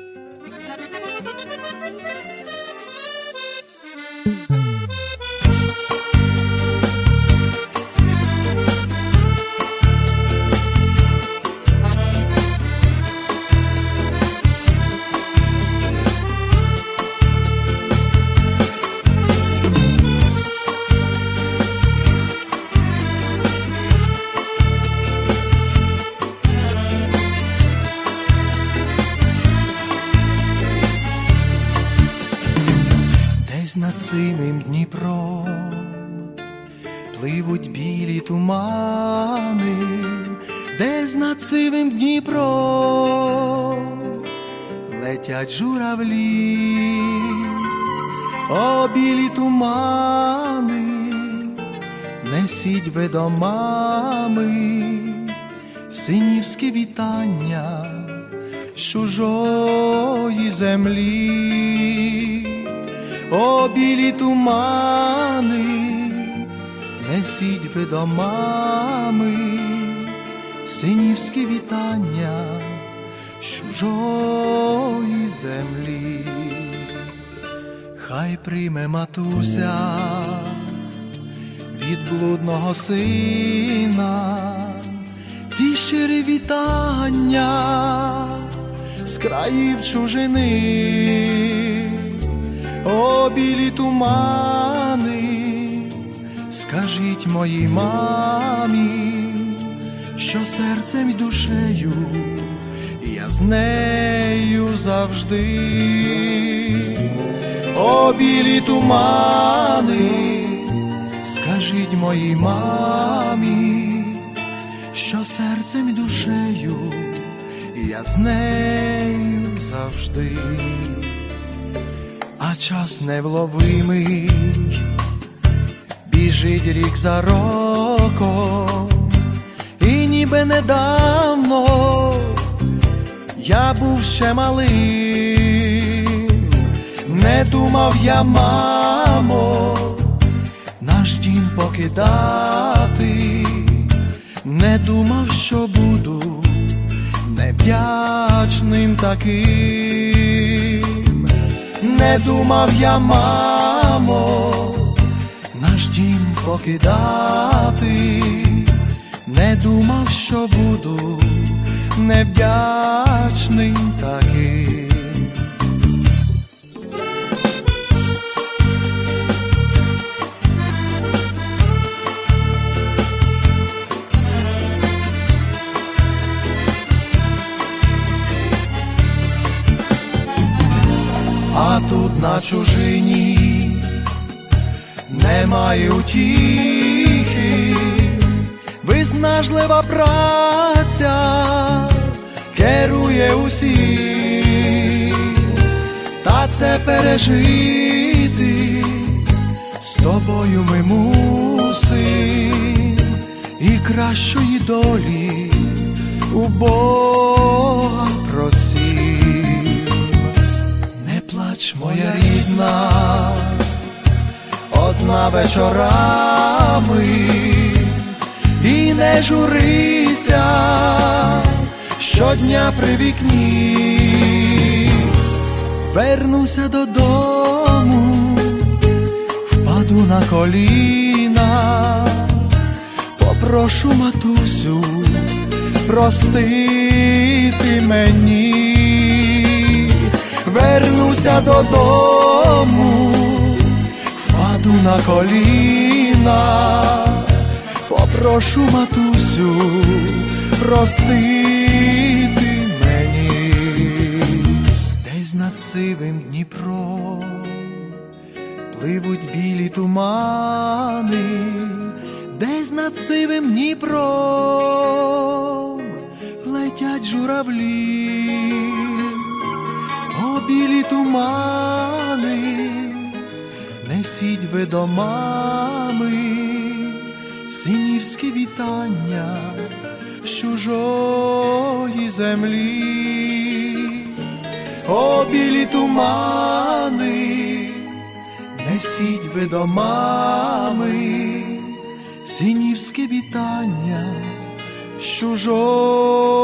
Thank you. Над синим Дніпром пливуть білі тумани, десь над сивим Дніпром летять журавлі, о білі тумани, несіть ви до мами синівське вітання з чужої землі. О, білі тумани, несіть ви до мами, синівське вітання з чужої землі. Хай прийме матуся від блудного сина, ці щирі вітання з країв чужини. О, білі тумани, скажіть моїй мамі, що серцем і душею я з нею завжди. О, білі тумани, скажіть моїй мамі, що серцем і душею я з нею завжди час невловимий, біжить рік за роком, і ніби недавно я був ще малим, не думав я, мамо, наш дім покидати, не думав, що буду невдячним таким не думав я, мамо, наш дім покидати, не думав, що буду невдячним таким. На чужині. Немає утіхи, виснажлива праця керує усім, та це пережити з тобою ми мусим, і кращої долі у Бога одна вечорами, і не журися щодня при вікні, вернуся додому, впаду на коліна, попрошу матусю простити мені. Вернуся додому, впаду на коліна, попрошу матусю простити мені, десь над сивим Дніпром пливуть білі тумани, десь над сивим Дніпром летять журавлі. О, білі тумани, несіть ви до мами, синівське вітання з чужої землі. О, білі тумани, несіть ви до мами, синівське вітання з чужої.